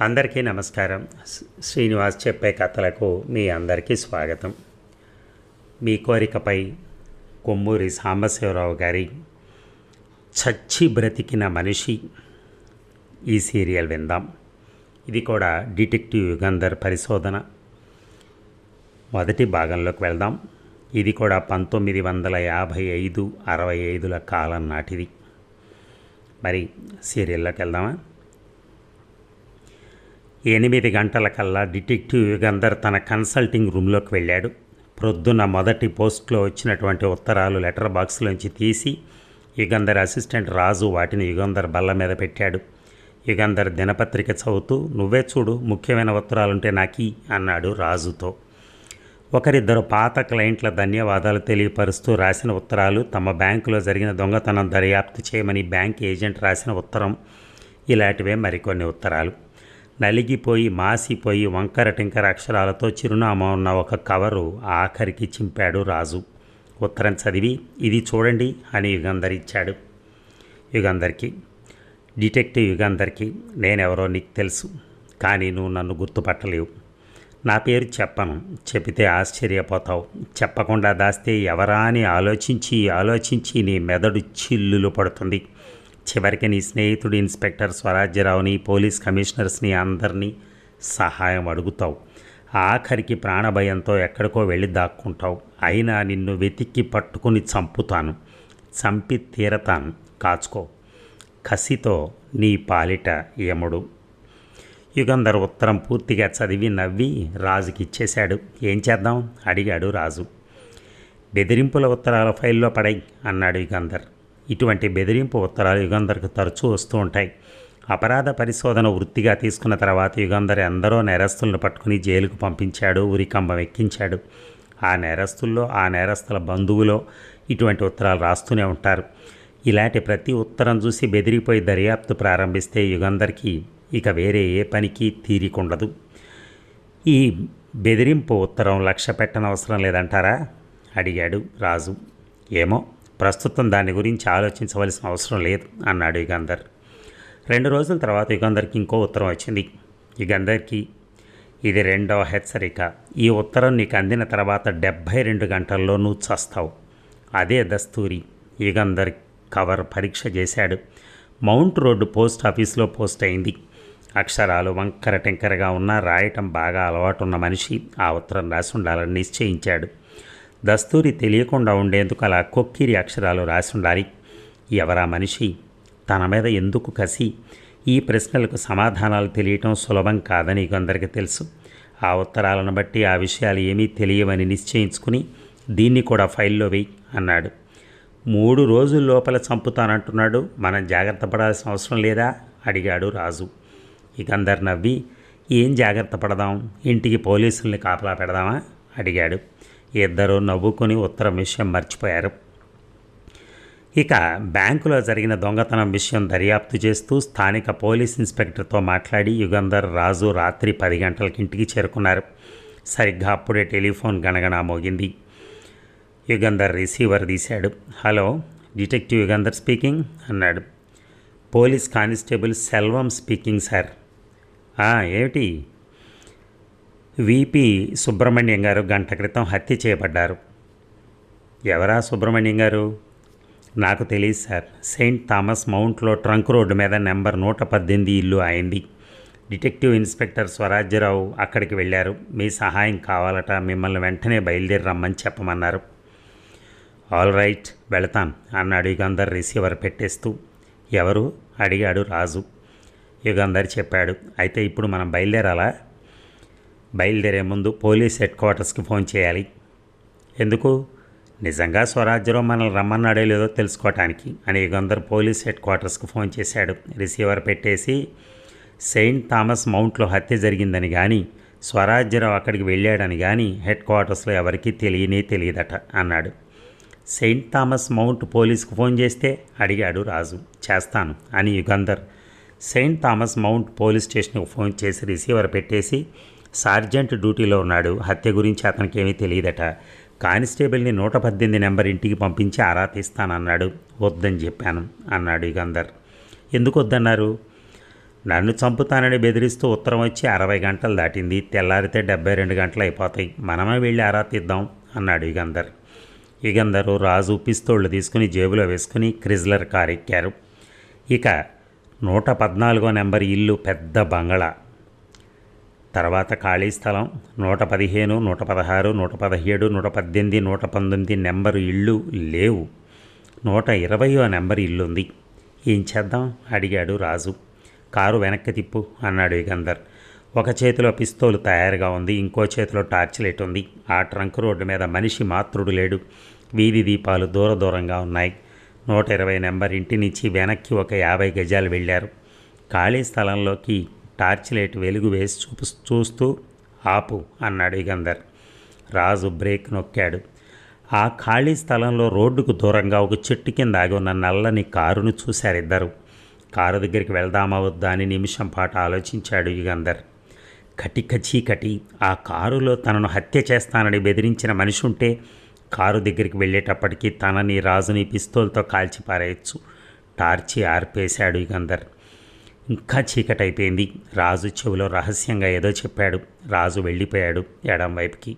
అందరికీ నమస్కారం. శ్రీనివాస్ చెప్పే కథలకు మీ అందరికీ స్వాగతం. మీ కోరికపై కొమ్మూరి సాంబశివరావు గారి చచ్చి బ్రతికిన మనిషి ఈ సీరియల్ విందాం. ఇది కూడా డిటెక్టివ్ యుగంధర్ పరిశోధన. మొదటి భాగంలోకి వెళ్దాం. ఇది కూడా పంతొమ్మిది వందల యాభై ఐదు అరవై ఐదుల కాలం నాటిది. మరి సీరియల్లోకి వెళ్దామా? ఎనిమిది గంటలకల్లా డిటెక్టివ్ యుగంధర్ తన కన్సల్టింగ్ రూమ్లోకి వెళ్ళాడు. ప్రొద్దున మొదటి పోస్ట్లో వచ్చినటువంటి ఉత్తరాలు లెటర్ బాక్స్లోంచి తీసి యుగంధర్ అసిస్టెంట్ రాజు వాటిని యుగంధర్ బల్ల మీద పెట్టాడు. యుగంధర్ దినపత్రిక చదువుతూ నువ్వే చూడు ముఖ్యమైన ఉత్తరాలుంటే నాకి అన్నాడు రాజుతో. ఒకరిద్దరు పాత క్లయింట్ల ధన్యవాదాలు తెలియపరుస్తూ రాసిన ఉత్తరాలు తమ బ్యాంకులో జరిగిన దొంగతనం దర్యాప్తు చేయమని బ్యాంక్ ఏజెంట్ రాసిన ఉత్తరం ఇలాంటివే మరికొన్ని ఉత్తరాలు. నలిగిపోయి మాసిపోయి వంకర టింకర అక్షరాలతో చిరునామా ఉన్న ఒక కవరు ఆఖరికి చింపాడు రాజు. ఉత్తరం చదివి ఇది చూడండి అని యుగంధర్ ఇచ్చాడు. యుగంధర్కి డిటెక్టివ్ యుగంధర్కి నేనెవరో నీకు తెలుసు కానీ నువ్వు నన్ను గుర్తుపట్టలేవు. నా పేరు చెప్పను చెబితే ఆశ్చర్యపోతావు. చెప్పకుండా దాస్తే ఎవరా అని ఆలోచించి ఆలోచించి నీ మెదడు చిల్లులు పడుతుంది. చివరికి నీ స్నేహితుడు ఇన్స్పెక్టర్ స్వరాజ్యరావుని పోలీస్ కమిషనర్స్ని అందరినీ సహాయం అడుగుతావు. ఆఖరికి ప్రాణభయంతో ఎక్కడికో వెళ్ళి దాక్కుంటావు. అయినా నిన్ను వెతికి పట్టుకుని చంపుతాను. చంపి తీరతాను. కాచుకో. కసితో నీ పాలిట యముడు. యుగంధర్ ఉత్తరం పూర్తిగా చదివి నవ్వి రాజుకి ఇచ్చేశాడు ఏం చేద్దాం? అడిగాడు రాజు. బెదిరింపుల ఉత్తరాల ఫైల్లో పడై అన్నాడు యుగంధర్. ఇటువంటి బెదిరింపు ఉత్తరాలు యుగంధర్కు తరచూ వస్తూ ఉంటాయి. అపరాధ పరిశోధన వృత్తిగా తీసుకున్న తర్వాత యుగంధర్ ఎందరో నేరస్తులను పట్టుకుని జైలుకు పంపించాడు ఉరికంబం ఎక్కించాడు. ఆ నేరస్తుల్లో ఆ నేరస్తుల బంధువులో ఇటువంటి ఉత్తరాలు రాస్తూనే ఉంటారు. ఇలాంటి ప్రతి ఉత్తరం చూసి బెదిరిపోయి దర్యాప్తు ప్రారంభిస్తే యుగంధర్కి ఇక వేరే ఏ పనికి తీరికుండదు. ఈ బెదిరింపు ఉత్తరం లక్ష్య పెట్టనవసరం లేదంటారా? అడిగాడు రాజు. ఏమో? ప్రస్తుతం దాని గురించి ఆలోచించవలసిన అవసరం లేదు అన్నాడు యుగంధర్ రెండు రోజుల తర్వాత యుగంధర్కి ఇంకో ఉత్తరం వచ్చింది. యుగంధర్కి ఇది రెండవ హెచ్చరిక. ఈ ఉత్తరం నీకు అందిన తర్వాత డెబ్భై రెండు గంటల్లో నువ్వు చస్తావు. అదే దస్తూరి. యుగంధర్ కవర్ పరీక్ష చేశాడు. మౌంట్ రోడ్డు పోస్ట్ ఆఫీస్లో పోస్ట్ అయింది. అక్షరాలు వంకర టెంకరగా ఉన్న రాయటం బాగా అలవాటు ఉన్న మనిషి ఆ ఉత్తరం రాసి ఉండాలని నిశ్చయించాడు. దస్తూరి తెలియకుండా ఉండేందుకు అలా కొక్కిరి అక్షరాలు రాసి ఉండాలి ఎవరా మనిషి? తన మీద ఎందుకు కసి? ఈ ప్రశ్నలకు సమాధానాలు తెలియటం సులభం కాదని కొందరికి తెలుసు. ఆ ఉత్తరాలను బట్టి ఆ విషయాలు ఏమీ తెలియవని నిశ్చయించుకుని దీన్ని కూడా ఫైల్లో వేయి అన్నాడు. మూడు రోజుల లోపల చంపుతానంటున్నాడు. మనం జాగ్రత్త పడాల్సిన అవసరం లేదా? అడిగాడు రాజు. ఇక అందరు నవ్వి ఏం జాగ్రత్త పడదాం? ఇంటికి పోలీసుల్ని కాపలా పెడదామా? అడిగాడు. ఇద్దరూ నవ్వుకుని ఉత్తరం విషయం మర్చిపోయారు. ఇక బ్యాంకులో జరిగిన దొంగతనం విషయం దర్యాప్తు చేస్తూ స్థానిక పోలీస్ ఇన్స్పెక్టర్తో మాట్లాడి యుగంధర్ రాజు రాత్రి పది గంటలకి ఇంటికి చేరుకున్నారు. సరిగ్గా అప్పుడే టెలిఫోన్ గణగణ మోగింది. యుగంధర్ రిసీవర్ తీశాడు. హలో డిటెక్టివ్ యుగంధర్ స్పీకింగ్ అన్నాడు. Police constable Selvam speaking sir. ఏమిటి? విపి సుబ్రహ్మణ్యం గారు గంట క్రితం హత్య చేయబడ్డారు. ఎవరా సుబ్రహ్మణ్యం గారు? నాకు తెలియదు సార్. సెయింట్ థామస్ మౌంట్లో ట్రంక్ రోడ్డు మీద నెంబర్ నూట పద్దెనిమిది ఇల్లు అయింది డిటెక్టివ్ ఇన్స్పెక్టర్ స్వరాజ్యరావు అక్కడికి వెళ్ళారు. మీ సహాయం కావాలట మిమ్మల్ని వెంటనే బయలుదేరి రమ్మని చెప్పమన్నారు. ఆల్ రైట్ వెళతాను అన్నాడు యుగంధర్ రిసీవర్ పెట్టేస్తూ. ఎవరు? అడిగాడు రాజు. యుగంధర్ చెప్పాడు. అయితే ఇప్పుడు మనం బయలుదేరాలా? బయలుదేరే ముందు పోలీస్ హెడ్ క్వార్టర్స్కి ఫోన్ చేయాలి. ఎందుకు? నిజంగా స్వరాజ్యరావు మనల్ని రమ్మన్నాడో లేదో తెలుసుకోవటానికి అని యుగంధర్ పోలీస్ హెడ్ క్వార్టర్స్కి ఫోన్ చేశాడు. రిసీవర్ పెట్టేసి సెయింట్ థామస్ మౌంట్లో హత్య జరిగిందని కానీ స్వరాజ్యరావు అక్కడికి వెళ్ళాడని కానీ హెడ్ క్వార్టర్స్లో ఎవరికీ తెలియనే తెలియదట అన్నాడు. సెయింట్ థామస్ మౌంట్ పోలీస్కు ఫోన్ చేస్తే? అడిగాడు రాజు. చేస్తాను అని Yugandhar Saint Thomas Mount police స్టేషన్కు ఫోన్ చేసి రిసీవర్ పెట్టేసి సార్జెంట్ డ్యూటీలో ఉన్నాడు. హత్య గురించి అతనికి ఏమీ తెలియదట. కానిస్టేబుల్ని నూట పద్దెనిమిది నెంబర్ ఇంటికి పంపించి ఆరా తీస్తానన్నాడు. వద్దని చెప్పాను అన్నాడు యుగంధర్ ఎందుకు వద్దన్నారు నన్ను చంపుతానని బెదిరిస్తూ ఉత్తరం వచ్చి అరవై గంటలు దాటింది. తెల్లారితే డెబ్బై రెండు గంటలు అయిపోతాయి. మనమే వెళ్ళి ఆరా తీద్దాం అన్నాడు యుగంధర్ యుగంధరు రాజు పిస్తోళ్ళు తీసుకుని జేబులో వేసుకుని క్రిజ్లర్ కారు ఎక్కారు ఇక నూట పద్నాలుగో నెంబర్ ఇల్లు పెద్ద బంగళా. తర్వాత ఖాళీ స్థలం నూట పదిహేను నూట పదహారు నూట పదిహేడు నూట పద్దెనిమిది నూట పంతొమ్మిది నెంబరు ఇళ్ళు లేవు. నూట ఇరవయో నెంబర్ ఇల్లుంది ఏం చేద్దాం? అడిగాడు రాజు. కారు వెనక్కి తిప్పు అన్నాడు యుగంధర్ ఒక చేతిలో పిస్తోలు తయారుగా ఉంది ఇంకో చేతిలో టార్చ్ లైట్ ఉంది. ఆ ట్రంక్ రోడ్డు మీద మనిషి మాత్రుడు లేడు. వీధి దీపాలు దూర దూరంగా ఉన్నాయి. నూట ఇరవై నెంబర్ ఇంటి నుంచి వెనక్కి ఒక యాభై గజాలు వెళ్ళారు. ఖాళీ స్థలంలోకి టార్చ్ లైట్ వెలుగు వేసి చూపు చూస్తూ ఆపు అన్నాడు యుగంధర్ రాజు బ్రేక్ నొక్కాడు. ఆ ఖాళీ స్థలంలో రోడ్డుకు దూరంగా ఒక చెట్టు కింద ఆగి ఉన్న నల్లని కారును చూశారు ఇద్దరు. కారు దగ్గరికి వెళ్దామా వద్దా అని నిమిషం పాటు ఆలోచించాడు యుగంధర్ కటిక చీకటి. ఆ కారులో తనను హత్య చేస్తానని బెదిరించిన మనిషి ఉంటే కారు దగ్గరికి వెళ్ళేటప్పటికీ తనని రాజుని పిస్తోల్తో కాల్చిపారేయచ్చు. టార్చి ఆర్పేశాడు యుగంధర్ ఇంకా చీకటైపోయింది. రాజు చెవిలో రహస్యంగా ఏదో చెప్పాడు. రాజు వెళ్ళిపోయాడు ఎడం వైపుకి.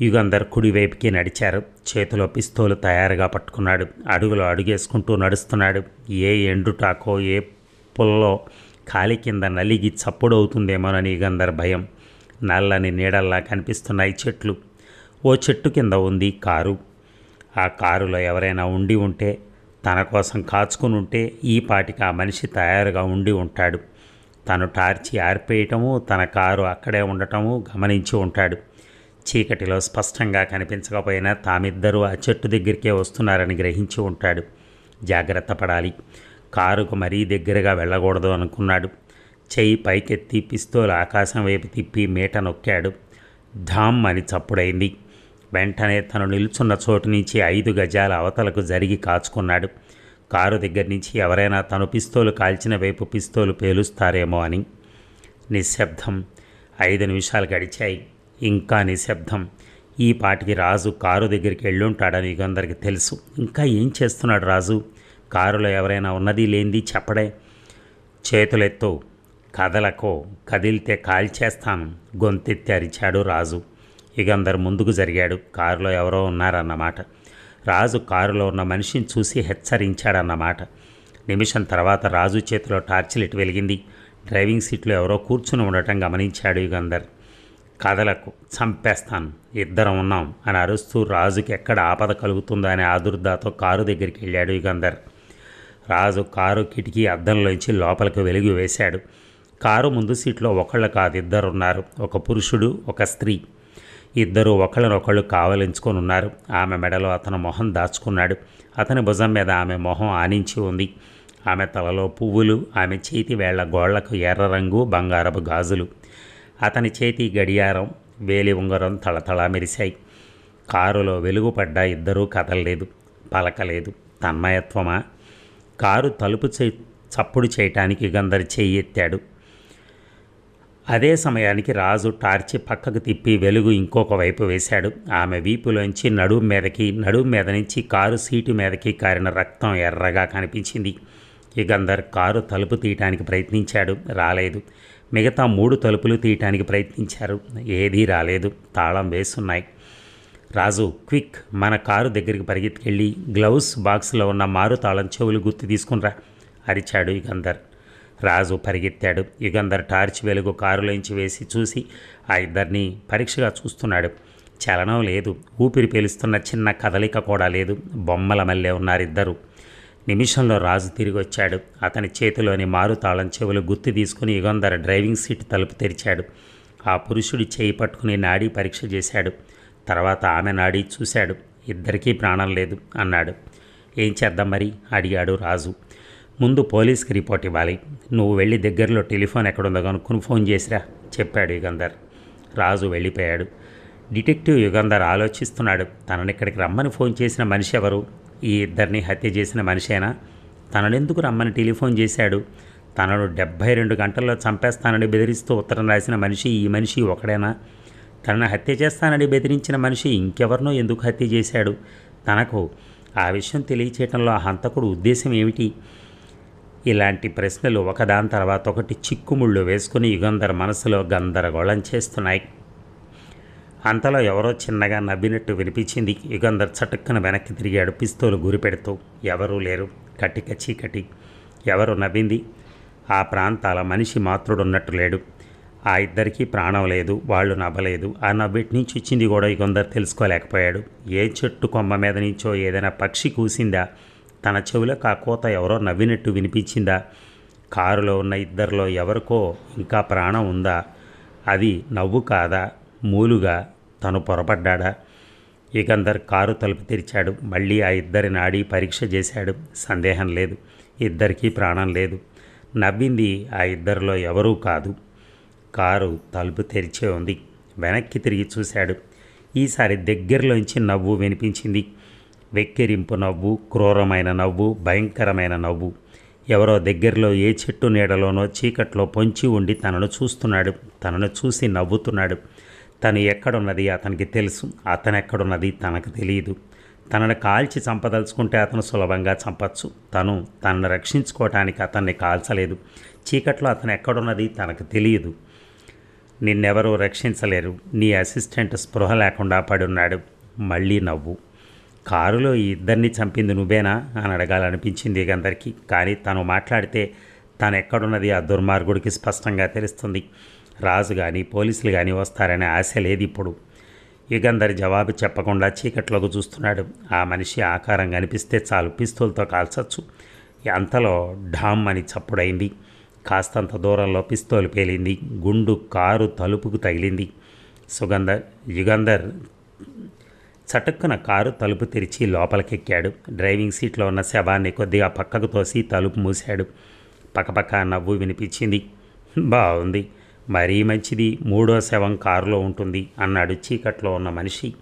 యుగంధర్ కుడివైపుకి నడిచారు. చేతిలో పిస్తోలు తయారుగా పట్టుకున్నాడు. అడుగులో అడుగేసుకుంటూ నడుస్తున్నాడు. ఏ ఎండుటాకో ఏ పుల్లో కాలి కింద నలిగి చప్పుడవుతుందేమోనని యుగంధర్ భయం. నల్లని నీడల్లా కనిపిస్తున్నాయి చెట్లు. ఓ చెట్టు కింద ఉంది కారు. ఆ కారులో ఎవరైనా ఉండి ఉంటే తన కోసం కాచుకుని ఉంటే ఈ పాటికి ఆ మనిషి తయారుగా ఉండి ఉంటాడు. తను టార్చి ఆర్పేయటము తన కారు అక్కడే ఉండటము గమనించి ఉంటాడు. చీకటిలో స్పష్టంగా కనిపించకపోయినా తామిద్దరూ ఆ చెట్టు దగ్గరికే వస్తున్నారని గ్రహించి ఉంటాడు. జాగ్రత్త పడాలి. కారుకు మరీ దగ్గరగా వెళ్ళకూడదు అనుకున్నాడు. చెయ్యి పైకెత్తి పిస్తోలు ఆకాశం వైపు తిప్పి మీట నొక్కాడు. ఢామ్ అని చప్పుడైంది. వెంటనే తను నిల్చున్న చోటు నుంచి ఐదు గజాల అవతలకు జరిగి కాచుకున్నాడు. కారు దగ్గర నుంచి ఎవరైనా తను పిస్తోలు కాల్చిన వైపు పిస్తోలు పేలుస్తారేమో అని. నిశ్శబ్దం. ఐదు నిమిషాలు గడిచాయి. ఇంకా నిశ్శబ్దం. ఈ పాటికి రాజు కారు దగ్గరికి వెళ్ళుంటాడని యుగంధర్కి తెలుసు. ఇంకా ఏం చేస్తున్నాడు రాజు? కారులో ఎవరైనా ఉన్నది లేనిది చెప్పడే. చేతులెత్తు. కదలకో. కదిలితే కాల్చేస్తాను. గొంతెత్తి అరిచాడు రాజు. యుగంధర్ ముందుకు జరిగాడు. కారులో ఎవరో ఉన్నారన్నమాట. రాజు కారులో ఉన్న మనిషిని చూసి హెచ్చరించాడన్నమాట. నిమిషం తర్వాత రాజు చేతిలో టార్చ్ లైట్ వెలిగింది. డ్రైవింగ్ సీట్లో ఎవరో కూర్చుని ఉండటం గమనించాడు యుగంధర్ కథలకు చంపేస్తాను ఇద్దరం ఉన్నాం అని అరుస్తూ రాజుకి ఎక్కడ ఆపద కలుగుతుందో అనే ఆదుర్దాతో కారు దగ్గరికి వెళ్ళాడు యుగంధర్ రాజు కారు కిటికీ అద్దంలోంచి లోపలికి వెలుగు వేశాడు. కారు ముందు సీట్లో ఒకళ్ళు కాదు ఇద్దరు ఉన్నారు ఒక పురుషుడు ఒక స్త్రీ. ఇద్దరు ఒకళ్ళనొకళ్ళు కావలించుకొని ఉన్నారు. ఆమె మెడలో అతను మొహం దాచుకున్నాడు. అతని భుజం మీద ఆమె మొహం ఆనించి ఉంది. ఆమె తలలో పువ్వులు ఆమె చేతి వేళ్ళ గోళ్ళకు ఎర్ర రంగు బంగారపు గాజులు. అతని చేతి గడియారం వేలి ఉంగరం తళతళ మెరిశాయి. కారులో వెలుగుపడ్డ ఇద్దరూ కదలలేదు పలకలేదు. తన్మయత్వమా? కారు తలుపు చప్పుడు చేయటానికి గందరి చెయ్యి ఎత్తాడు. అదే సమయానికి రాజు టార్చి పక్కకు తిప్పి వెలుగు ఇంకొక వైపు వేశాడు. ఆమె వీపులోంచి నడుము మీదకి నడుము మీద నుంచి కారు సీటు మీదకి కారిన రక్తం ఎర్రగా కనిపించింది. యుగంధర్ కారు తలుపు తీయటానికి ప్రయత్నించాడు. రాలేదు. మిగతా మూడు తలుపులు తీయటానికి ప్రయత్నించారు. ఏదీ రాలేదు. తాళం వేస్తున్నాయి రాజు క్విక్ మన కారు దగ్గరికి పరిగెత్తుకెళ్ళి గ్లౌస్ బాక్స్లో ఉన్న మారు తాళం చెవులు గుర్తు తీసుకునిరా అరిచాడు యుగంధర్ రాజు పరిగెత్తాడు. యుగంధర్ టార్చ్ వెలుగు కారులోంచి వేసి చూసి ఆ ఇద్దరిని పరీక్షగా చూస్తున్నాడు. చలనం లేదు. ఊపిరి పీలుస్తున్న చిన్న కదలిక కూడా లేదు. బొమ్మల మల్లె ఉన్నారిద్దరు. నిమిషంలో రాజు తిరిగి వచ్చాడు. అతని చేతిలోని మారుతాళం చెవులు గుర్తు తీసుకుని యుగంధర్ డ్రైవింగ్ సీట్ తలుపు తెరిచాడు. ఆ పురుషుడి చేయి పట్టుకుని నాడీ పరీక్ష చేశాడు. తర్వాత ఆమె నాడీ చూశాడు. ఇద్దరికీ ప్రాణం లేదు అన్నాడు. ఏం చేద్దాం మరి? అడిగాడు రాజు. ముందు పోలీస్కి రిపోర్ట్ ఇవ్వాలి. నువ్వు వెళ్ళి దగ్గరలో టెలిఫోన్ ఎక్కడుందో కనుక్కుని ఫోన్ చేసిరా చెప్పాడు యుగంధర్. రాజు వెళ్ళిపోయాడు. డిటెక్టివ్ యుగంధర్ ఆలోచిస్తున్నాడు. తనని ఇక్కడికి రమ్మని ఫోన్ చేసిన మనిషి ఎవరు? ఈ ఇద్దరిని హత్య చేసిన మనిషేనా? తననెందుకు రమ్మని టెలిఫోన్ చేశాడు? తనను డెబ్భై రెండు గంటల్లో చంపేస్తానని బెదిరిస్తూ ఉత్తరం రాసిన మనిషి ఈ మనిషి ఒకడేనా? తనను హత్య చేస్తానని బెదిరించిన మనిషి ఇంకెవరినో ఎందుకు హత్య చేశాడు? తనకు ఆ విషయం తెలియచేయటంలో ఆ హంతకుడు ఉద్దేశం ఏమిటి? ఇలాంటి ప్రశ్నలు ఒకదాని తర్వాత ఒకటి చిక్కుముళ్ళు వేసుకుని యుగంధర్ మనసులో గందరగోళం చేస్తున్నాయి. అంతలో ఎవరో చిన్నగా నవ్వినట్టు వినిపించింది. యుగంధర్ చటుక్కన వెనక్కి తిరిగాడు పిస్తోలు గురిపెడుతూ ఎవరూ లేరు. కటిక చీకటి. ఎవరు నవ్వింది? ఆ ప్రాంతాల మనిషి మాతృడున్నట్టు లేడు. ఆ ఇద్దరికీ ప్రాణం లేదు. వాళ్ళు నవ్వలేదు. ఆ నవ్విటి నుంచి వచ్చింది కూడా యుగంధర్ తెలుసుకోలేకపోయాడు. ఏ చెట్టు కొమ్మ మీద నుంచో ఏదైనా పక్షి కూసిందా? తన చెవులకు ఆ కోత ఎవరో నవ్వినట్టు వినిపించిందా? కారులో ఉన్న ఇద్దరిలో ఎవరికో ఇంకా ప్రాణం ఉందా? అది నవ్వు కాదా? మూలుగా తను పొరపడ్డాడా? ఇకందర్ కారు తలుపు తెరిచాడు. మళ్ళీ ఆ ఇద్దరి నాడి పరీక్ష చేశాడు. సందేహం లేదు. ఇద్దరికీ ప్రాణం లేదు. నవ్వింది ఆ ఇద్దరిలో ఎవరూ కాదు. కారు తలుపు తెరిచే ఉంది. వెనక్కి తిరిగి చూశాడు. ఈసారి దగ్గరలోంచి నవ్వు వినిపించింది. వెక్కిరింపు నవ్వు క్రూరమైన నవ్వు భయంకరమైన నవ్వు. ఎవరో దగ్గరలో ఏ చెట్టు నీడలోనో చీకట్లో పొంచి ఉండి తనను చూస్తున్నాడు. తనను చూసి నవ్వుతున్నాడు. తను ఎక్కడున్నది అతనికి తెలుసు. అతను ఎక్కడున్నది తనకు తెలియదు. తనను కాల్చి చంపదలుచుకుంటే అతను సులభంగా చంపచ్చు. తను తనను రక్షించుకోవటానికి అతన్ని కాల్చలేదు. చీకట్లో అతను ఎక్కడున్నది తనకు తెలియదు. నిన్నెవరూ రక్షించలేరు. నీ అసిస్టెంట్ స్పృహ లేకుండా పడున్నాడు. మళ్ళీ నవ్వు. కారులో ఈ ఇద్దరిని చంపింది నువ్వేనా? అని అడగాలనిపించింది అందరికీ. కానీ తను మాట్లాడితే తను ఎక్కడున్నది ఆ దుర్మార్గుడికి స్పష్టంగా తెలుస్తుంది. రాజు కానీ పోలీసులు కానీ వస్తారనే ఆశ లేదు ఇప్పుడు. యుగంధర్ జవాబు చెప్పకుండా చీకట్లోకి చూస్తున్నాడు. ఆ మనిషి ఆకారం కనిపిస్తే చాలు పిస్తూల్తో కాల్చచ్చు. అంతలో ఢామ్ అని చప్పుడైంది. కాస్తంత దూరంలో పిస్తోలు పేలింది. గుండు కారు తలుపుకు తగిలింది. సుగంధర్ యుగంధర్ చటుక్కున కారు తలుపు తెరిచి లోపలికెక్కాడు. డ్రైవింగ్ సీట్లో ఉన్న శవాన్ని కొద్దిగా పక్కకు తోసి తలుపు మూశాడు. పక్కపక్క నవ్వు వినిపించింది. బాగుంది మరీ మంచిది. మూడో శవం కారులో ఉంటుంది అన్నాడు చీకట్లో ఉన్న మనిషి.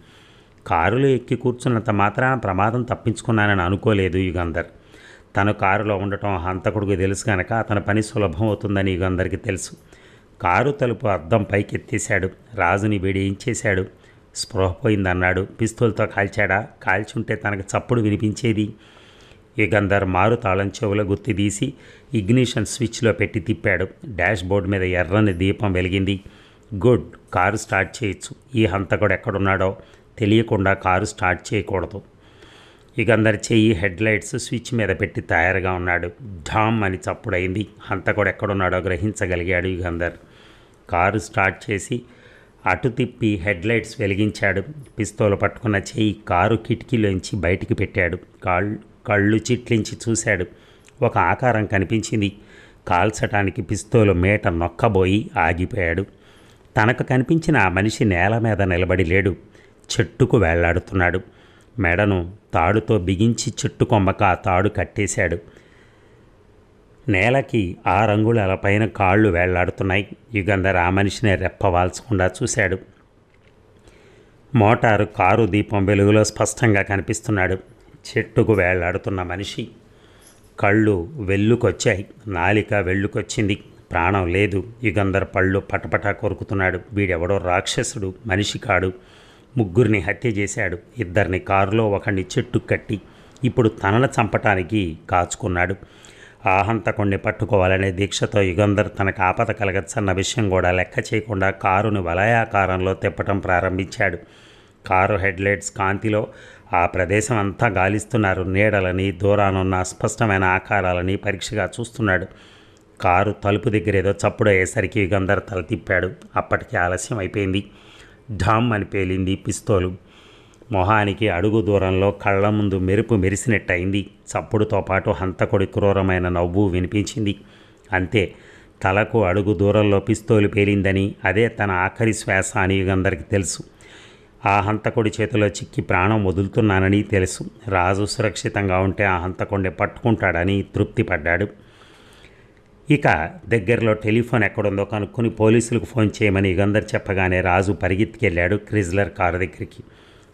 కారులో ఎక్కి కూర్చున్నంత మాత్రాన ప్రమాదం తప్పించుకున్నానని అనుకోలేదు యుగంధర్. తను కారులో ఉండటం హంతకుడికి తెలుసు కనుక అతని పని సులభం అవుతుందని యుగంధర్కి తెలుసు. కారు తలుపు అద్దం పైకెత్తేశాడు. రాజుని వేడియించేశాడు స్పృహ పోయిందన్నాడు పిస్తూల్తో కాల్చాడా? కాల్చుంటే తనకు చప్పుడు వినిపించేది? యుగంధర్ మారు తాళం చెవుల గుర్తి తీసి ఇగ్నిషన్ స్విచ్లో పెట్టి తిప్పాడు. డాష్ బోర్డు మీద ఎర్రని దీపం వెలిగింది. గుడ్ కారు స్టార్ట్ చేయొచ్చు. ఈ హంతకుడు ఎక్కడున్నాడో తెలియకుండా కారు స్టార్ట్ చేయకూడదు. యుగంధర్ చెయ్యి హెడ్ లైట్స్ స్విచ్ మీద పెట్టి తయారుగా ఉన్నాడు. ఢామ్ అని చప్పుడైంది. హంతకుడు ఎక్కడున్నాడో గ్రహించగలిగాడు యుగంధర్ కారు స్టార్ట్ చేసి అటు తిప్పి హెడ్లైట్స్ వెలిగించాడు. పిస్తోలు పట్టుకున్న చేయి కారు కిటికీలోంచి బయటికి పెట్టాడు. కాళ్ళు కళ్ళు చిట్లించి చూశాడు. ఒక ఆకారం కనిపించింది. కాల్చటానికి పిస్తోలు మేట నొక్కబోయి ఆగిపోయాడు. తనకు కనిపించిన ఆ మనిషి నేల మీద నిలబడి లేడు. చెట్టుకు వేళ్ళాడుతున్నాడు. మెడను తాడుతో బిగించి చెట్టు కొమ్మక ఆ తాడు కట్టేశాడు. నేలకి ఆ రంగుల పైన కాళ్ళు వేళ్ళాడుతున్నాయి. యుగంధర్ ఆ మనిషిని రెప్పవాల్చకుండా చూశాడు. మోటారు కారు దీపం వెలుగులో స్పష్టంగా కనిపిస్తున్నాడు. చెట్టుకు వేళ్ళాడుతున్న మనిషి. కళ్ళు వెల్లుకొచ్చాయి. నాలిక వెళ్ళుకొచ్చింది ప్రాణం లేదు. యుగంధర్ పళ్ళు పటపటా కొరుకుతున్నాడు. వీడెవడో రాక్షసుడు. మనిషి కాడు. ముగ్గురిని హత్య చేశాడు. ఇద్దరిని కారులో ఒకడిని చెట్టు కట్టి ఇప్పుడు తనను చంపటానికి కాచుకున్నాడు. ఆ హంతకుణ్ణి పట్టుకోవాలనే దీక్షతో యుగంధర్ తనకు ఆపద కలగచ్చన్న విషయం కూడా లెక్క చేయకుండా కారును వలయాకారంలో తిప్పటం ప్రారంభించాడు. కారు హెడ్లైట్స్ కాంతిలో ఆ ప్రదేశం అంతా గాలిస్తున్నారు. నీడలని దూరానున్న అస్పష్టమైన ఆకారాలని పరీక్షగా చూస్తున్నాడు. కారు తలుపు దగ్గర ఏదో చప్పుడు అయ్యేసరికి యుగంధర్ తల తిప్పాడు. అప్పటికి ఆలస్యం అయిపోయింది. ఢామ్ అని పేలింది పిస్తోలు. మొహానికి అడుగు దూరంలో కళ్ళ ముందు మెరుపు మెరిసినట్టయింది. చప్పుడుతో పాటు హంతకుడి క్రూరమైన నవ్వు వినిపించింది. అంతే తలకు అడుగు దూరంలో పిస్తోలు పేలిందని అదే తన ఆఖరి శ్వాస అని అందరికీ తెలుసు. ఆ హంతకుడి చేతిలో చిక్కి ప్రాణం వదులుతున్నానని తెలుసు. రాజు సురక్షితంగా ఉంటే ఆ హంతకుడిని పట్టుకుంటాడని తృప్తి పడ్డాడు ఇక దగ్గరలో టెలిఫోన్ ఎక్కడుందో కనుక్కొని పోలీసులకు ఫోన్ చేయమని యుగంధర్ చెప్పగానే రాజు పరిగెత్తికెళ్ళాడు క్రిజ్లర్ కారు దగ్గరికి.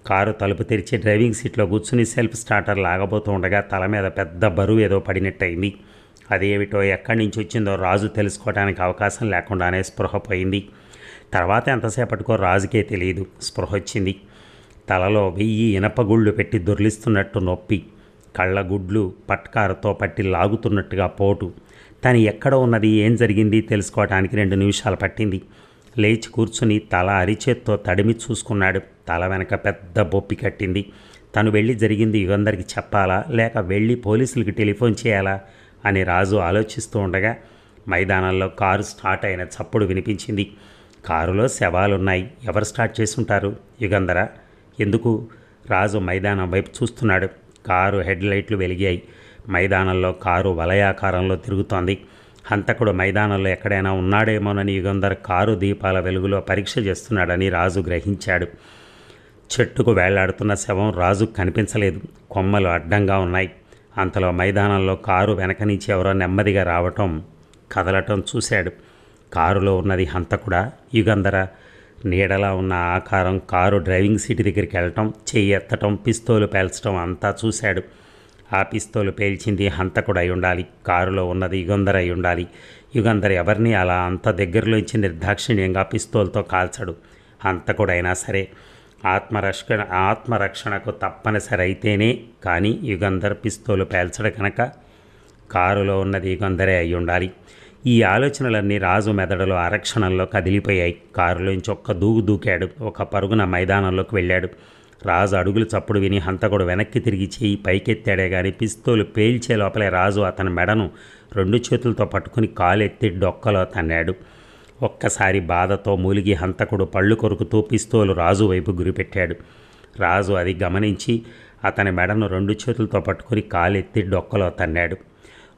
కారు తలుపు తెరిచి డ్రైవింగ్ సీట్లో కూర్చుని సెల్ఫ్ స్టార్టర్ లాగబోతూ ఉండగా తల మీద పెద్ద బరువు ఏదో పడినట్టయింది. అదేమిటో ఎక్కడి నుంచి వచ్చిందో రాజు తెలుసుకోవడానికి అవకాశం లేకుండానే స్పృహ పోయింది. తర్వాత ఎంతసేపటికో రాజుకే తెలియదు స్పృహ వచ్చింది. తలలో వెయ్యి ఇనపగుళ్ళు పెట్టి దొర్లిస్తున్నట్టు నొప్పి కళ్ళ గుడ్లు పట్కారతో పట్టి లాగుతున్నట్టుగా పోటు. తను ఎక్కడ ఉన్నది ఏం జరిగింది తెలుసుకోవటానికి రెండు నిమిషాలు పట్టింది. లేచి కూర్చుని తల అరిచేత్తో తడిమి చూసుకున్నాడు. తల వెనక పెద్ద బొప్పి కట్టింది. తను వెళ్ళి జరిగింది యుగంధర్కి చెప్పాలా? లేక వెళ్ళి పోలీసులకి టెలిఫోన్ చేయాలా? అని రాజు ఆలోచిస్తూ ఉండగా మైదానంలో కారు స్టార్ట్ అయిన చప్పుడు వినిపించింది. కారులో శవాలున్నాయి. ఎవరు స్టార్ట్ చేసుంటారు? యుగంధర. ఎందుకు? రాజు మైదానం వైపు చూస్తున్నాడు. కారు హెడ్ లైట్లు వెలిగాయి. మైదానంలో కారు వలయాకారంలో తిరుగుతోంది. హంతకుడు మైదానంలో ఎక్కడైనా ఉన్నాడేమోనని యుగంధర్ కారు దీపాల వెలుగులో పరీక్ష చేస్తున్నాడని రాజు గ్రహించాడు. చెట్టుకు వేలాడుతున్న శవం రాజు కనిపించలేదు. కొమ్మలు అడ్డంగా ఉన్నాయి. అంతలో మైదానంలో కారు వెనక నుంచి ఎవరో నెమ్మదిగా రావటం కదలటం చూశాడు. కారులో ఉన్నది హంతకుడా? యుగంధర. నీడలా ఉన్న ఆకారం కారు డ్రైవింగ్ సీట్ దగ్గరికి వెళ్ళటం చెయ్యి ఎత్తటం పిస్తోలు పేల్చడం అంతా చూశాడు. ఆ పిస్తోలు పేల్చింది హంతకుడై అయి ఉండాలి. కారులో ఉన్నది యుగంధర అయి ఉండాలి. యుగంధర ఎవరిని అలా అంత దగ్గరలోంచి నిర్దాక్షిణ్యంగా పిస్తోల్తో కాల్చడు. హంతకుడైనా సరే ఆత్మరక్షణ ఆత్మరక్షణకు తప్పనిసరి అయితేనే కానీ యుగంధర్ పిస్తోలు పేల్చడు కనుక కారులో ఉన్నది యుగంధరే అయి ఉండాలి ఈ ఆలోచనలన్నీ రాజు మెదడులో ఆరక్షణల్లో కదిలిపోయాయి. కారులోంచి ఒక్క దూకు దూకాడు. ఒక పరుగున మైదానంలోకి వెళ్ళాడు. రాజు అడుగులు చప్పుడు విని హంతకుడు వెనక్కి తిరిగి చేయి పైకెత్తాడే గాని పిస్తోలు పేల్చే లోపలే రాజు అతని మెడను రెండు చేతులతో పట్టుకుని కాలెత్తి డొక్కలో తన్నాడు. ఒక్కసారి బాధతో మూలిగి హంతకుడు పళ్ళు కొరుకుతూ పిస్తోలు రాజు వైపు గురిపెట్టాడు. రాజు అది గమనించి అతని మెడను రెండు చేతులతో పట్టుకుని కాలెత్తి డొక్కలో తన్నాడు.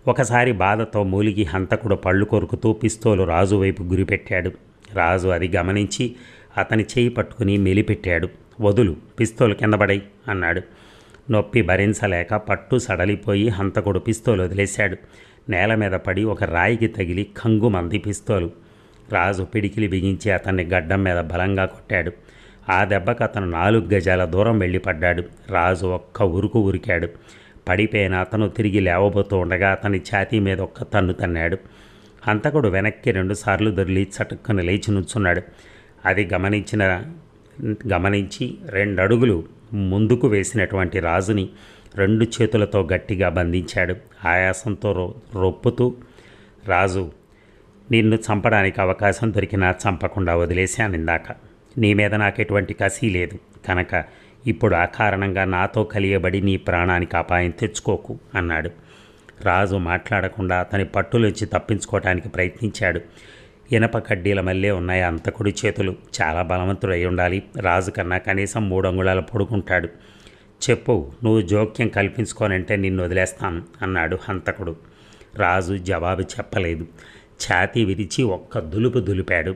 ఒకసారి బాధతో మూలిగి హంతకుడు పళ్ళు కొరుకుతూ పిస్తోలు రాజు వైపు గురిపెట్టాడు. రాజు అది గమనించి అతని చేయి పట్టుకుని మెలిపెట్టాడు. వదులు పిస్తోలు కిందపడై అన్నాడు. నొప్పి భరించలేక పట్టు సడలిపోయి హంతకుడు పిస్తోలు వదిలేశాడు. నేల మీద పడి ఒక రాయికి తగిలి కంగుమంది పిస్తోలు రాజు పిడికిలి బిగించి అతన్ని గడ్డం మీద బలంగా కొట్టాడు. ఆ దెబ్బకు అతను నాలుగు గజాల దూరం వెళ్ళిపడ్డాడు. రాజు ఒక్క ఉరుకు ఉరికాడు. పడిపోయిన అతను తిరిగి లేవబోతూ ఉండగా అతని ఛాతీ మీద ఒక్క తన్ను తన్నాడు. హంతకుడు వెనక్కి రెండుసార్లు దొరిలి చటుక్కున లేచి నుంచున్నాడు. అది గమనించిన గమనించి రెండు అడుగులు ముందుకు వేసినటువంటి రాజుని రెండు చేతులతో గట్టిగా బంధించాడు. ఆయాసంతో రొ రొప్పుతూ రాజు నిన్ను చంపడానికి అవకాశం దొరికినా చంపకుండా వదిలేశాను ఇందాక నీ మీద నాకు ఎటువంటి కసి లేదు. కనుక ఇప్పుడు ఆ కారణంగా నాతో కలియబడి నీ ప్రాణానికి అపాయం తెచ్చుకోకు అన్నాడు. రాజు మాట్లాడకుండా అతని పట్టులోంచి తప్పించుకోవటానికి ప్రయత్నించాడు. ఇనప కడ్డీల మల్లే ఉన్నాయి అంతకుడి చేతులు. చాలా బలవంతుడు అయి ఉండాలి. రాజు కన్నా కనీసం మూడు అంగుళాలు పొడుకుంటాడు చెప్పు నువ్వు జోక్యం కల్పించుకోనంటే నిన్ను వదిలేస్తాను అన్నాడు హంతకుడు. రాజు జవాబు చెప్పలేదు. ఛాతీ విరిచి ఒక్క దులుపు దులిపాడు.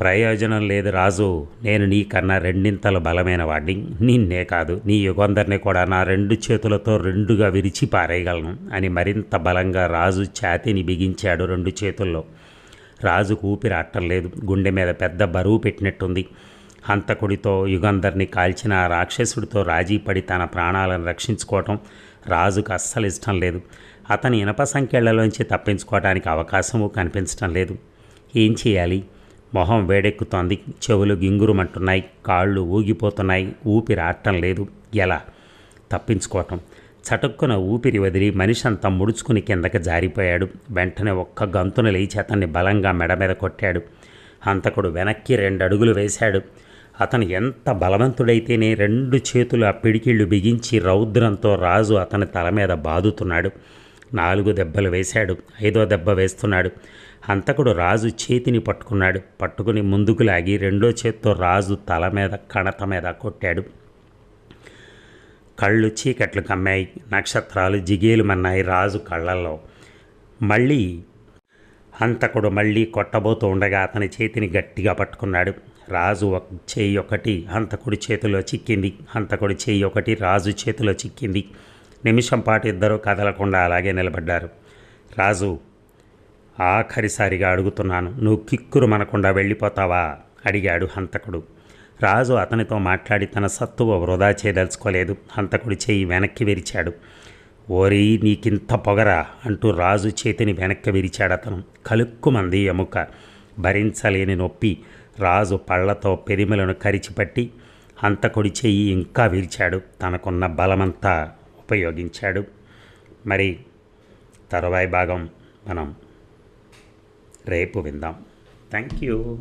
ప్రయోజనం లేదు రాజు నేను నీకన్నా రెండింతలు బలమైన వాడిని నిన్నే కాదు నీ యుగందరిని కూడా నా రెండు చేతులతో రెండుగా విరిచి పారేయగలను అని మరింత బలంగా రాజు ఛాతీని బిగించాడు రెండు చేతుల్లో. రాజుకు ఊపిరి లేదు గుండె మీద పెద్ద బరువు పెట్టినట్టుంది. హంతకుడితో యుగంధర్ని కాల్చిన రాక్షసుడితో రాజీ పడి తన ప్రాణాలను రక్షించుకోవటం రాజుకు అస్సలు ఇష్టం లేదు. అతని ఇనప సంఖ్యలలోంచి తప్పించుకోవడానికి అవకాశము కనిపించటం లేదు. ఏం చేయాలి? మొహం వేడెక్కుతోంది. చెవులు గింగురుమంటున్నాయి. కాళ్ళు ఊగిపోతున్నాయి. ఊపిరి ఆడటం లేదు. ఎలా? తప్పించుకోవటం. చటుక్కున ఊపిరి వదిలి మనిషి అంతా ముడుచుకుని కిందకి జారిపోయాడు. వెంటనే ఒక్క గంతున లేచి అతన్ని బలంగా మెడ మీద కొట్టాడు. హంతకుడు వెనక్కి రెండు అడుగులు వేశాడు. అతను ఎంత బలవంతుడైతేనే రెండు చేతులు ఆ పిడికిళ్ళు బిగించి రౌద్రంతో రాజు అతని తల మీద బాదుతున్నాడు. నాలుగు దెబ్బలు వేశాడు ఐదో దెబ్బ వేస్తున్నాడు. హంతకుడు రాజు చేతిని పట్టుకున్నాడు. పట్టుకుని ముందుకు లాగి రెండో చేత్తో రాజు తల మీద కణత మీద కొట్టాడు. కళ్ళు చీకట్లు కమ్మాయి నక్షత్రాలు జిగేలుమన్నాయి రాజు కళ్ళల్లో. మళ్ళీ హంతకుడు మళ్ళీ కొట్టబోతూ ఉండగా అతని చేతిని గట్టిగా పట్టుకున్నాడు. రాజు ఒక చేయి ఒకటి హంతకుడి చేతిలో చిక్కింది. హంతకుడి చేయి ఒకటి రాజు చేతిలో చిక్కింది. నిమిషం పాటు ఇద్దరూ కదలకుండా అలాగే నిలబడ్డారు. రాజు ఆఖరిసారిగా అడుగుతున్నాను నువ్వు కిక్కురు మనకుండా వెళ్ళిపోతావా? అడిగాడు హంతకుడు. రాజు అతనితో మాట్లాడి తన సత్తువ వృధా చేయదలుచుకోలేదు. హంతకుడి చేయి వెనక్కి విరిచాడు. ఓరి నీకింత పొగరా? అంటూ రాజు చేతిని వెనక్కి విరిచాడు అతను. కలుక్కుమంది ఎముక. భరించలేని నొప్పి రాజు పళ్ళతో పెరిమలను కరిచిపట్టి హంతకుడి చెయ్యి ఇంకా విరిచాడు. తనకున్న బలమంతా ఉపయోగించాడు. మరి తరువాయి భాగం మనం రేపు విందాం. Thank you